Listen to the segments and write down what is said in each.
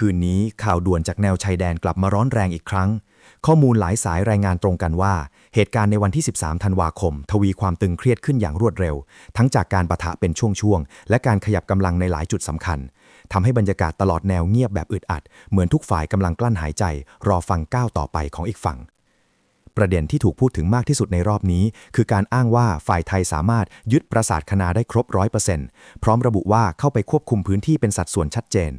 คืนนี้ข่าวด่วนจากแนวชายแดนกลับมาร้อนแรงอีกครั้ง ข้อมูลหลายสายรายงานตรงกันว่า เหตุการณ์ในวันที่ 13 ธันวาคม ทวีความตึงเครียดขึ้นอย่างรวดเร็ว ทั้งจากการปะทะเป็นช่วงๆ และการขยับกำลังในหลายจุดสำคัญทำให้บรรยากาศตลอดแนวเงียบแบบอึดอัด เหมือนทุกฝ่ายกำลังกลั้นหายใจ รอฟังก้าวต่อไปของอีกฝั่งประเด็นที่ถูกพูดถึงมากที่สุดในรอบนี้ คือการอ้างว่าฝ่ายไทยสามารถยึดปราสาทคณาได้ครบร้อยเปอร์เซ็นต์พร้อมระบุว่าเข้าไปควบคุมพื้นที่เป็นสัดส่วนชัดเจน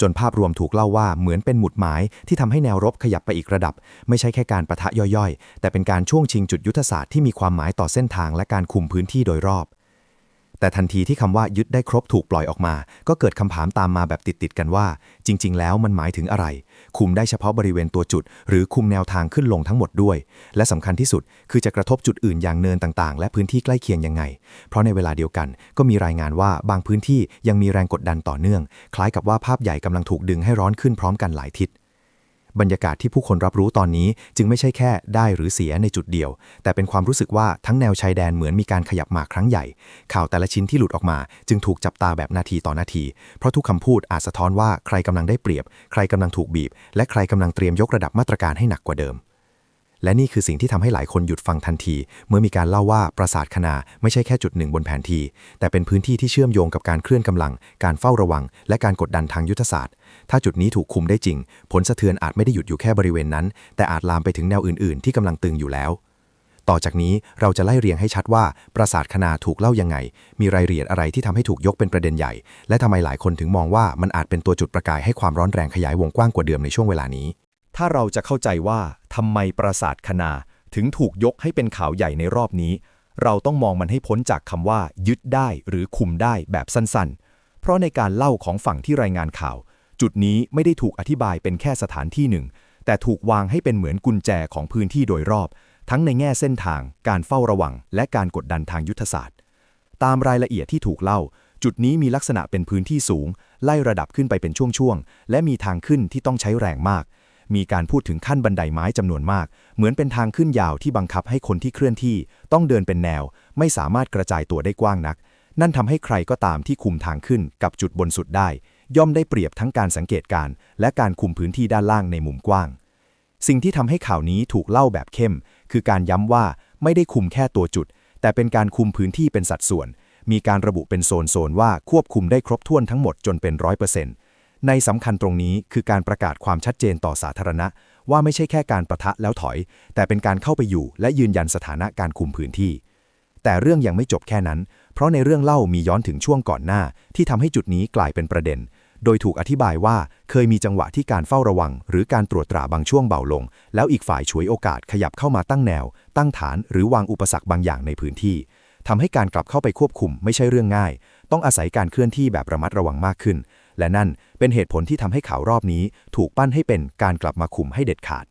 จนภาพรวมถูกเล่าว่าเหมือนเป็นหมุดหมายที่ทำให้แนวรบขยับไปอีกระดับ ไม่ใช่แค่การประทะย่อยๆ แต่เป็นการช่วงชิงจุดยุทธศาสตร์ที่มีความหมายต่อเส้นทางและการคุมพื้นที่โดยรอบ แต่ทันทีที่คำว่ายึดได้ครบถูกปล่อยออกมา ก็เกิดคำถามตามมาแบบติดๆกันว่า จริง ๆ แล้วมันหมายถึงอะไร คุมได้เฉพาะบริเวณตัวจุด หรือคุมแนวทางขึ้นลงทั้งหมดด้วย และสำคัญที่สุดคือจะกระทบจุดอื่นอย่างเนินต่างๆ และพื้นที่ใกล้เคียงยังไง เพราะในเวลาเดียวกัน ก็มีรายงานว่าบางพื้นที่ยังมีแรงกดดันต่อเนื่อง คล้ายกับว่าภาพใหญ่กำลังถูกดึงให้ร้อนขึ้นพร้อมกันหลายทิศ บรรยากาศที่ผู้คนรับรู้ตอนนี้จึงไม่ใช่แค่ได้หรือเสียในจุดเดียว แต่เป็นความรู้สึกว่าทั้งแนวชายแดนเหมือนมีการขยับหมากครั้งใหญ่ ข่าวแต่ละชิ้นที่หลุดออกมา จึงถูกจับตาแบบนาทีต่อนาที เพราะทุกคำพูดอาจสะท้อนว่าใครกำลังได้เปรียบ ใครกำลังถูกบีบ และใครกำลังเตรียมยกระดับมาตรการให้หนักกว่าเดิม และนี่คือสิ่งที่ทำให้หลายคนหยุดฟังทันที เมื่อมีการเล่าว่าปราสาทคณาไม่ใช่แค่จุดหนึ่งบนแผนที่ แต่เป็นพื้นที่ที่เชื่อมโยงกับการเคลื่อนกำลัง การเฝ้าระวัง และการกดดันทางยุทธศาสตร์ ถ้าจุดนี้ถูกคุมได้จริง ผลสะเทือนอาจไม่ได้หยุดอยู่แค่บริเวณนั้น แต่อาจลามไปถึงแนวอื่น ๆ ที่กำลังตึงอยู่แล้วต่อจากนี้เราจะไล่เรียงให้ชัดว่าปราสาทคณาถูกเล่ายังไง มีรายละเอียดอะไรที่ทำให้ถูกยกเป็นประเด็นใหญ่ และทำไมหลายคนถึงมองว่ามันอาจเป็นตัวจุดประกายให้ความร้อนแรงขยายวงกว้างกว่าเดิมในช่วงเวลานี้ ถ้าเราจะเข้าใจว่าทำไมปราสาทคณาถึงถูกยกให้เป็นข่าวใหญ่ในรอบนี้ เราต้องมองมันให้พ้นจากคำว่า ยึดได้หรือคุมได้แบบสั้นๆ เพราะในการเล่าของฝั่งที่รายงานข่าว จุดนี้ไม่ได้ถูกอธิบายเป็นแค่สถานที่หนึ่ง แต่ถูกวางให้เป็นเหมือนกุญแจของพื้นที่โดยรอบ ทั้งในแง่เส้นทาง การเฝ้าระวัง และการกดดันทางยุทธศาสตร์ ตามรายละเอียดที่ถูกเล่า จุดนี้มีลักษณะเป็นพื้นที่สูง ไล่ระดับขึ้นไปเป็นช่วงๆและมีทางขึ้นที่ต้องใช้แรงมาก มีการพูดถึงขั้นบันไดไม้จำนวนมาก เหมือนเป็นทางขึ้นยาวที่บังคับให้คนที่เคลื่อนที่ ต้องเดินเป็นแนว ไม่สามารถกระจายตัวได้กว้างนัก นั่นทำให้ใครก็ตามที่คุมทางขึ้นกับจุดบนสุดได้ ย่อมได้เปรียบทั้งการสังเกตการและการคุมพื้นที่ด้านล่างในมุมกว้าง สิ่งที่ทำให้ข่าวนี้ถูกเล่าแบบเข้ม คือการย้ำว่าไม่ได้คุมแค่ตัวจุด แต่เป็นการคุมพื้นที่เป็นสัดส่วน มีการระบุเป็นโซนๆว่าควบคุมได้ครบถ้วนทั้งหมดจนเป็นร้อยเปอร์เซ็นต์ ในสำคัญตรงนี้คือการประกาศความชัดเจนต่อสาธารณะ ว่าไม่ใช่แค่การประทะแล้วถอย แต่เป็นการเข้าไปอยู่ และยืนยันสถานะการคุมพื้นที่ แต่เรื่องยังไม่จบแค่นั้น เพราะในเรื่องเล่ามีย้อนถึงช่วงก่อนหน้า ที่ทำให้จุดนี้กลายเป็นประเด็น โดยถูกอธิบายว่าเคยมีจังหวะที่การเฝ้าระวัง หรือการตรวจตราบางช่วงเบาลง แล้วอีกฝ่ายฉวยโอกาสขยับเข้ามาตั้งแนว ตั้งฐานหรือวางอุปสรรคบางอย่างในพื้นที่ทำให้การกลับเข้าไปควบคุมไม่ใช่เรื่องง่าย ต้องอาศัยการเคลื่อนที่แบบระมัดระวังมากขึ้น และนั่นเป็นเหตุผลที่ทำให้ข่าวรอบนี้ถูกปั้นให้เป็นการกลับมาคุมให้เด็ดขาด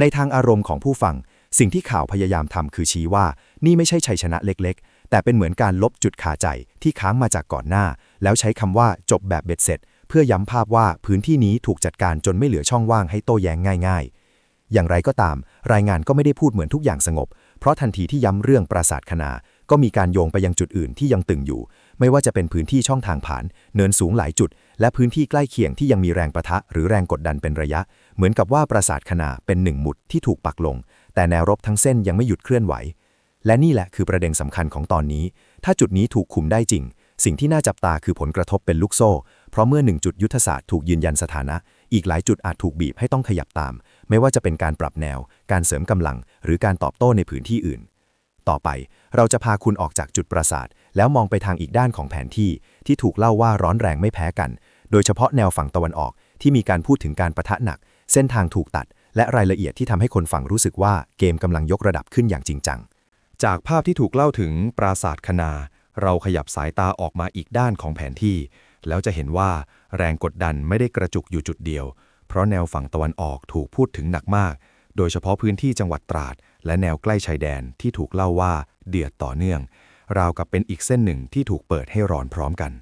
ในทางอารมณ์ของผู้ฟัง สิ่งที่ข่าวพยายามทำคือชี้ว่า นี่ไม่ใช่ชัยชนะเล็กๆ แต่เป็นเหมือนการลบจุดขาใจที่ค้างมาจากก่อนหน้า แล้วใช้คำว่าจบแบบเบ็ดเสร็จ เพื่อย้ำภาพว่าพื้นที่นี้ถูกจัดการจนไม่เหลือช่องว่างให้โต้แย้งง่าย ๆอย่างไรก็ตาม รายงานก็ไม่ได้พูดเหมือนทุกอย่างสงบ เพราะทันทีที่ย้ำเรื่องปราสาทคณา ก็มีการโยงไปยังจุดอื่นที่ยังตึงอยู่ ไม่ว่าจะเป็นพื้นที่ช่องทางผ่าน เนินสูงหลายจุด และพื้นที่ใกล้เคียงที่ยังมีแรงประทะหรือแรงกดดันเป็นระยะ เหมือนกับว่าปราสาทคณาเป็นหนึ่งหมุดที่ถูกปักลง แต่แนวรบทั้งเส้นยังไม่หยุดเคลื่อนไหว และนี่แหละคือประเด็นสำคัญของตอนนี้ ถ้าจุดนี้ถูกคุมได้จริง สิ่งที่น่าจับตาคือผลกระทบเป็นลูกโซ่ เพราะเมื่อหนึ่งจุดยุทธศาสตร์ถูกยืนยันสถานะ อีกหลายจุดอาจถูกบีบให้ต้องขยับตาม ไม่ว่าจะเป็นการปรับแนว การเสริมกำลัง หรือการตอบโต้ในพื้นที่อื่น ต่อไปเราจะพาคุณออกจากจุดปราสาท แล้วมองไปทางอีกด้านของแผนที่ที่ถูกเล่าว่าร้อนแรงไม่แพ้กัน โดยเฉพาะแนวฝั่งตะวันออกที่มีการพูดถึงการประทะหนัก เส้นทางถูกตัด และรายละเอียดที่ทำให้คนฟังรู้สึกว่าเกมกำลังยกระดับขึ้นอย่างจริงจัง จากภาพที่ถูกเล่าถึงปราสาทคณา เราขยับสายตาออกมาอีกด้านของแผนที่ แล้วจะเห็นว่าแรงกดดันไม่ได้กระจุกอยู่จุดเดียว เพราะแนวฝั่งตะวันออกถูกพูดถึงหนักมาก โดยเฉพาะพื้นที่จังหวัดตราด และแนวใกล้ชายแดนที่ถูกเล่าว่าเดือดต่อเนื่อง ราวกับเป็นอีกเส้นหนึ่งที่ถูกเปิดให้ร้อนพร้อมกัน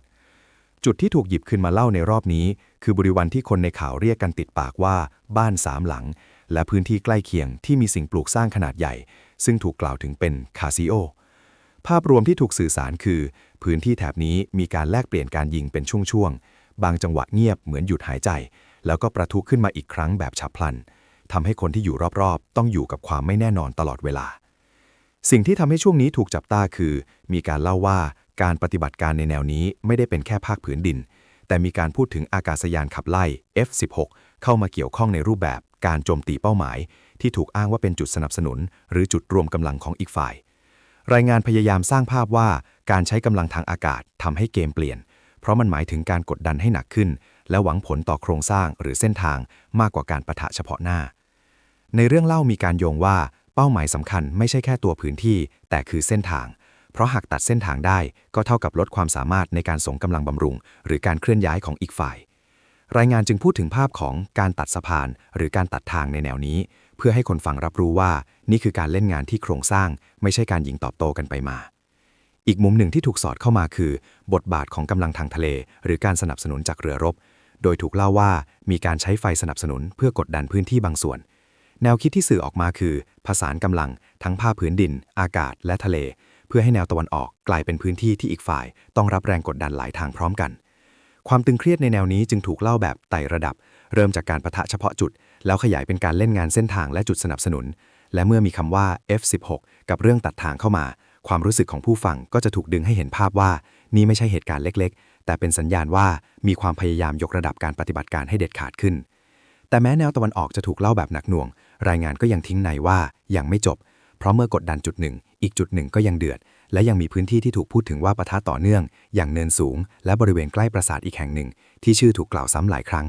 จุดที่ถูกหยิบขึ้นมาเล่าในรอบนี้ คือบริวันที่คนในข่าวเรียกกันติดปากว่าบ้านสามหลัง และพื้นที่ใกล้เคียงที่มีสิ่งปลูกสร้างขนาดใหญ่ ซึ่งถูกกล่าวถึงเป็นคาซิโอภาพรวมที่ถูกสื่อสารคือ พื้นที่แถบนี้มีการแลกเปลี่ยนการยิงเป็นช่วงๆ บางจังหวะเงียบเหมือนหยุดหายใจ แล้วก็ประทุขึ้นมาอีกครั้งแบบฉับพลัน ทำให้คนที่อยู่รอบๆ ต้องอยู่กับความไม่แน่นอนตลอดเวลา สิ่งที่ทำให้ช่วงนี้ถูกจับตาคือ มีการเล่าว่าการปฏิบัติการในแนวนี้ไม่ได้เป็นแค่ภาคผืนดิน แต่มีการพูดถึงอากาศยานขับไล่ F-16 เข้ามาเกี่ยวข้องในรูปแบบการโจมตีเป้าหมาย ที่ถูกอ้างว่าเป็นจุดสนับสนุน หรือจุดรวมกำลังของอีกฝ่าย รายงานพยายามสร้างภาพว่าการใช้กำลังทางอากาศทำให้เกมเปลี่ยน เพราะมันหมายถึงการกดดันให้หนักขึ้น และหวังผลต่อโครงสร้างหรือเส้นทางมากกว่าการประทะเฉพาะหน้า ในเรื่องเล่ามีการโยงว่าเป้าหมายสำคัญไม่ใช่แค่ตัวพื้นที่ แต่คือเส้นทาง เพราะหากตัดเส้นทางได้ก็เท่ากับลดความสามารถในการส่งกำลังบำรุง หรือการเคลื่อนย้ายของอีกฝ่าย รายงานจึงพูดถึงภาพของการตัดสะพาน หรือการตัดทางในแนวนี้ เพื่อให้คนฟังรับรู้ว่า นี่คือการเล่นงานที่โครงสร้าง ไม่ใช่การยิงตอบโต้กันไปมาอีกมุมหนึ่งที่ถูกสอดเข้ามาคือ บทบาทของกำลังทางทะเล หรือการสนับสนุนจากเรือรบ โดยถูกเล่าว่ามีการใช้ไฟสนับสนุนเพื่อกดดันพื้นที่บางส่วน แนวคิดที่สื่อออกมาคือ ผสานกำลังทั้งภาคพื้นดิน อากาศ และทะเล เพื่อให้แนวตะวันออกกลายเป็นพื้นที่ที่อีกฝ่าย ต้องรับแรงกดดันหลายทางพร้อมกัน ความตึงเครียดในแนวนี้จึงถูกเล่าแบบไต่ระดับ เริ่มจากการประทะเฉพาะจุด แล้วขยายเป็นการเล่นงานเส้นทางและจุดสนับสนุน และเมื่อมีคำว่า F16 กับเรื่องตัดทางเข้ามา ความรู้สึกของผู้ฟังก็จะถูกดึงให้เห็นภาพว่า นี่ไม่ใช่เหตุการณ์เล็ก ๆ แต่เป็นสัญญาณว่ามีความพยายามยกระดับการปฏิบัติการให้เด็ดขาดขึ้นแต่แม้แนวตะวันออกจะถูกเล่าแบบหนักหน่วง รายงานก็ยังทิ้งในว่ายังไม่จบ เพราะเมื่อกดดันจุดหนึ่ง อีกจุดหนึ่งก็ยังเดือด และยังมีพื้นที่ที่ถูกพูดถึงว่าปะทะต่อเนื่อง อย่างเนินสูง และบริเวณใกล้ปราสาทอีกแห่งหนึ่ง ที่ชื่อถูกกล่าวซ้ำหลายครั้ง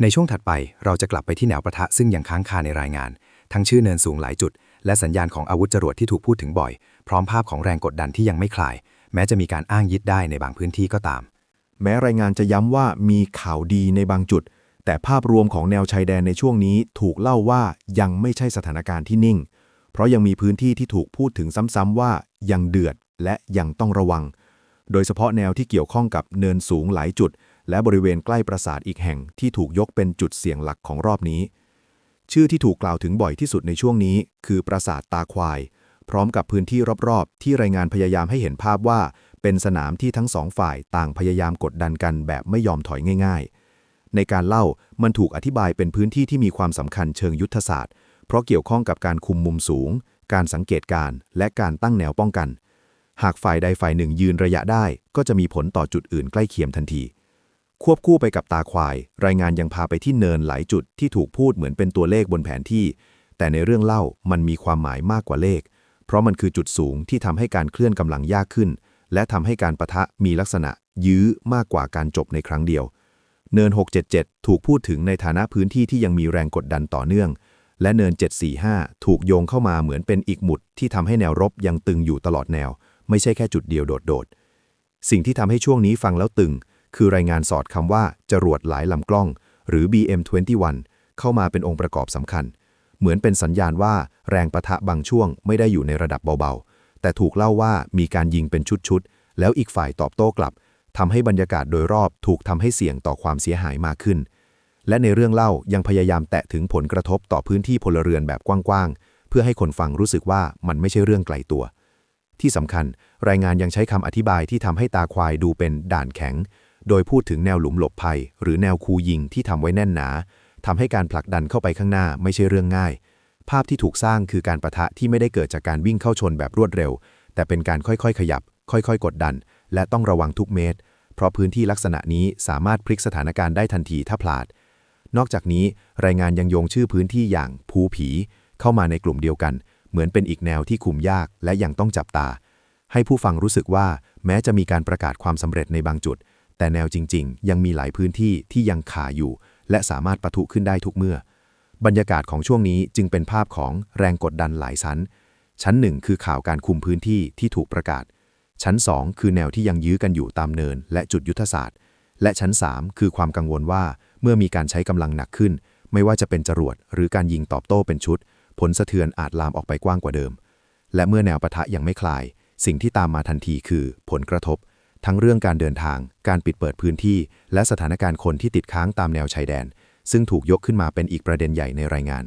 ในช่วงถัดไปเราจะกลับไปที่แนวปะทะซึ่งยังค้างคาในรายงาน ทั้งชื่อเนินสูงหลายจุด และสัญญาณของอาวุธจรวดที่ถูกพูดถึงบ่อย พร้อมภาพของแรงกดดันที่ยังไม่คลาย แม้จะมีการอ้างยึดได้ในบางพื้นที่ก็ตาม แม้รายงานจะย้ำว่ามีข่าวดีในบางจุด แต่ภาพรวมของแนวชายแดนในช่วงนี้ถูกเล่าว่ายังไม่ใช่สถานการณ์ที่นิ่ง เพราะยังมีพื้นที่ที่ถูกพูดถึงซ้ำๆว่ายังเดือดและยังต้องระวัง โดยเฉพาะแนวที่เกี่ยวข้องกับเนินสูงหลายจุด และบริเวณใกล้ปราสาทอีกแห่งที่ถูกยกเป็นจุดเสี่ยงหลักของรอบนี้ ชื่อที่ถูกกล่าวถึงบ่อยที่สุดในช่วงนี้ คือปราสาทตาควาย พร้อมกับพื้นที่รอบๆ ที่รายงานพยายามให้เห็นภาพว่า เป็นสนามที่ทั้งสองฝ่ายต่างพยายามกดดันกันแบบไม่ยอมถอยง่าย ๆ ในการเล่ามันถูกอธิบายเป็นพื้นที่ที่มีความสำคัญเชิงยุทธศาสตร์ เพราะเกี่ยวข้องกับการคุมมุมสูง การสังเกตการ และการตั้งแนวป้องกัน หากฝ่ายใดฝ่ายหนึ่งยืนระยะได้ ก็จะมีผลต่อจุดอื่นใกล้เคียงทันที ควบคู่ไปกับตาควาย รายงานยังพาไปที่เนินหลายจุดที่ถูกพูดเหมือนเป็นตัวเลขบนแผนที่ แต่ในเรื่องเล่ามันมีความหมายมากกว่าเลข เพราะมันคือจุดสูงที่ทำให้การเคลื่อนกำลังยากขึ้น และทำให้การประทะมีลักษณะยื้อมากกว่าการจบในครั้งเดียว เนิน 677 ถูกพูดถึงในฐานะพื้นที่ที่ยังมีแรงกดดันต่อเนื่อง และเนิน 745 ถูกโยงเข้ามาเหมือนเป็นอีกหมุดที่ทำให้แนวรบยังตึงอยู่ตลอดแนว ไม่ใช่แค่จุดเดียวโดดๆ สิ่งที่ทำให้ช่วงนี้ฟังแล้วตึง คือรายงานสอดคำว่าจรวดหลายลำกล้อง หรือ BM21 เข้ามาเป็นองค์ประกอบสำคัญ เหมือนเป็นสัญญาณว่าแรงประทะบางช่วงไม่ได้อยู่ในระดับเบาๆ แต่ถูกเล่าว่ามีการยิงเป็นชุดๆ แล้วอีกฝ่ายตอบโต้กลับ ทำให้บรรยากาศโดยรอบถูกทำให้เสี่ยงต่อความเสียหายมากขึ้น และในเรื่องเล่ายังพยายามแตะถึงผลกระทบต่อพื้นที่พลเรือนแบบกว้างๆ เพื่อให้คนฟังรู้สึกว่ามันไม่ใช่เรื่องไกลตัว ที่สำคัญ รายงานยังใช้คำอธิบายที่ทำให้ตาควายดูเป็นด่านแข็ง โดยพูดถึงแนวหลุมหลบภัย หรือแนวคูยิงที่ทำไว้แน่นหนาทำให้การผลักดันเข้าไปข้างหน้าไม่ใช่เรื่องง่าย ภาพที่ถูกสร้างคือการประทะที่ไม่ได้เกิดจากการวิ่งเข้าชนแบบรวดเร็ว แต่เป็นการค่อยๆ ขยับ ค่อยๆ กดดัน และต้องระวังทุกเมตรเพราะพื้นที่ลักษณะนี้สามารถพลิกสถานการณ์ได้ทันทีถ้าพลาด นอกจากนี้รายงานยังโยงชื่อพื้นที่อย่างภูผี เข้ามาในกลุ่มเดียวกัน เหมือนเป็นอีกแนวที่คุมยากและยังต้องจับตา ให้ผู้ฟังรู้สึกว่าแม้จะมีการประกาศความสำเร็จในบางจุด แต่แนวจริง ๆ ยังมีหลายพื้นที่ที่ยังขาอยู่ และสามารถปะทุขึ้นได้ทุกเมื่อ บรรยากาศของช่วงนี้จึงเป็นภาพของแรงกดดันหลายชั้น ชั้นหนึ่งคือข่าวการคุมพื้นที่ที่ถูกประกาศ ชั้น 2 คือแนวที่ยังยื้อกันอยู่ตามเนิน และจุดยุทธศาสตร์ และชั้น 3 คือความกังวลว่าเมื่อมีการใช้กำลังหนักขึ้น ไม่ว่าจะเป็นจรวด หรือการยิงตอบโต้เป็นชุด ผลสะเทือนอาจลามออกไปกว้างกว่าเดิม และเมื่อแนวปะทะยังไม่คลาย สิ่งที่ตามมาทันทีคือผลกระทบ ทั้งเรื่องการเดินทาง การปิดเปิดพื้นที่ และสถานการณ์คนที่ติดค้างตามแนวชายแดน ซึ่งถูกยกขึ้นมาเป็นอีกประเด็นใหญ่ในรายงาน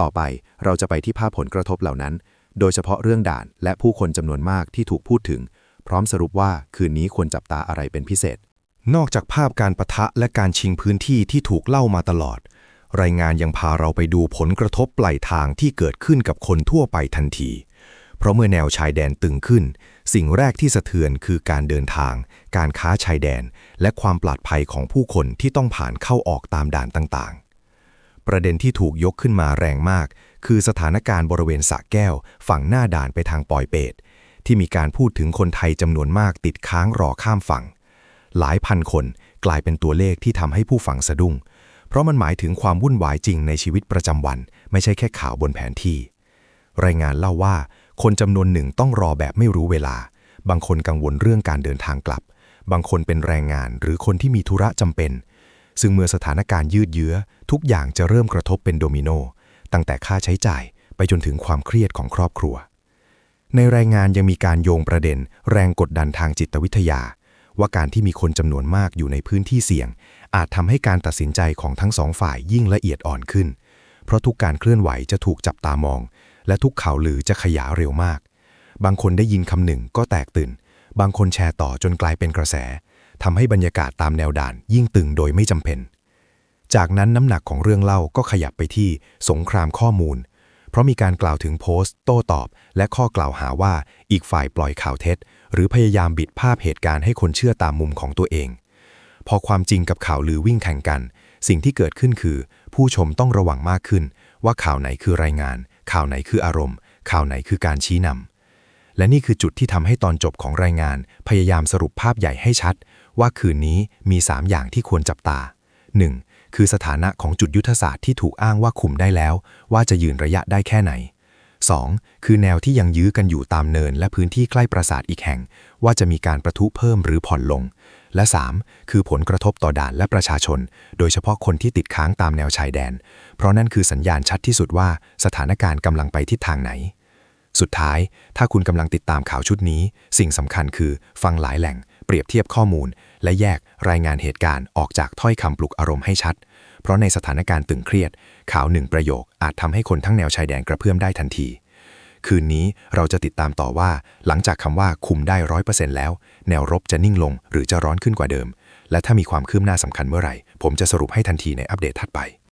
ต่อไปเราจะไปที่ภาพผลกระทบเหล่านั้น โดยเฉพาะเรื่องด่าน และผู้คนจำนวนมากที่ถูกพูดถึง พร้อมสรุปว่าคืนนี้ควรจับตาอะไรเป็นพิเศษ นอกจากภาพการประทะและการชิงพื้นที่ที่ถูกเล่ามาตลอด รายงานยังพาเราไปดูผลกระทบปลายทางที่เกิดขึ้นกับคนทั่วไปทันที เพราะเมื่อแนวชายแดนตึงขึ้น สิ่งแรกที่สะเทือนคือการเดินทาง การค้าชายแดน และความปลอดภัยของผู้คนที่ต้องผ่านเข้าออกตามด่านต่างๆ ประเด็นที่ถูกยกขึ้นมาแรงมาก คือสถานการณ์บริเวณสะแก้ว ฝั่งหน้าด่านไปทางปอยเปต ที่มีการพูดถึงคนไทยจำนวนมากติดค้างรอข้ามฝั่ง หลายพันคนกลายเป็นตัวเลขที่ทำให้ผู้ฟังสะดุ้ง เพราะมันหมายถึงความวุ่นวายจริงในชีวิตประจำวัน ไม่ใช่แค่ข่าวบนแผนที่ รายงานเล่าว่า คนจำนวนหนึ่งต้องรอแบบไม่รู้เวลา บางคนกังวลเรื่องการเดินทางกลับ บางคนเป็นแรงงานหรือคนที่มีธุระจำเป็น ซึ่งเมื่อสถานการณ์ยืดเยื้อ ทุกอย่างจะเริ่มกระทบเป็นโดมิโนตั้งแต่ค่าใช้จ่ายไปจนถึงความเครียดของครอบครัว ในรายงานยังมีการโยงประเด็น แรงกดดันทางจิตวิทยา ว่าการที่มีคนจำนวนมากอยู่ในพื้นที่เสี่ยง อาจทำให้การตัดสินใจของทั้งสองฝ่ายยิ่งละเอียดอ่อนขึ้น เพราะทุกการเคลื่อนไหวจะถูกจับตามอง และทุกข่าวลือจะขยายเร็วมาก บางคนได้ยินคำหนึ่งก็แตกตื่น บางคนแชร์ต่อจนกลายเป็นกระแสทำให้บรรยากาศตามแนวด่านยิ่งตึงโดยไม่จำเป็น จากนั้นน้ำหนักของเรื่องเล่าก็ขยับไปที่สงครามข้อมูล เพราะมีการกล่าวถึงโพสต์ โต้ตอบ และข้อกล่าวหาว่าอีกฝ่ายปล่อยข่าวเท็จ หรือพยายามบิดภาพเหตุการณ์ให้คนเชื่อตามมุมของตัวเอง พอความจริงกับข่าวลือวิ่งแข่งกัน สิ่งที่เกิดขึ้นคือ ผู้ชมต้องระวังมากขึ้น ว่าข่าวไหนคือรายงาน ข่าวไหนคืออารมณ์ ข่าวไหนคือการชี้นำและนี่คือจุดที่ทำให้ตอนจบของรายงาน พยายามสรุปภาพใหญ่ให้ชัด ว่าคืนนี้มี 3 อย่างที่ควรจับตา 1. คือสถานะของจุดยุทธศาสตร์ที่ถูกอ้างว่าคุมได้แล้ว ว่าจะยืนระยะได้แค่ไหน 2. คือแนวที่ยังยื้อกันอยู่ตามเนิน และพื้นที่ใกล้ปราสาทอีกแห่ง ว่าจะมีการประทุเพิ่มหรือผ่อนลง และ 3. คือผลกระทบต่อด่านและประชาชน โดยเฉพาะคนที่ติดค้างตามแนวชายแดน เพราะนั่นคือสัญญาณชัดที่สุดว่าสถานการณ์กำลังไปทิศทางไหน สุดท้าย ถ้าคุณกำลังติดตามข่าวชุดนี้ สิ่งสำคัญคือฟังหลายแหล่ง เปรียบเทียบข้อมูล และแยกรายงานเหตุการณ์ออกจากถ้อยคำปลุกอารมณ์ให้ชัด เพราะในสถานการณ์ตึงเครียด ข่าวหนึ่งประโยคอาจทำให้คนทั้งแนวชายแดนกระเพื่อมได้ทันที คืนนี้เราจะติดตามต่อว่า หลังจากคำว่าคุมได้ร้อยเปอร์เซ็นต์แล้ว แนวรบจะนิ่งลงหรือจะร้อนขึ้นกว่าเดิม และถ้ามีความคืบหน้าสำคัญเมื่อไหร่ ผมจะสรุปให้ทันทีในอัปเดตถัดไป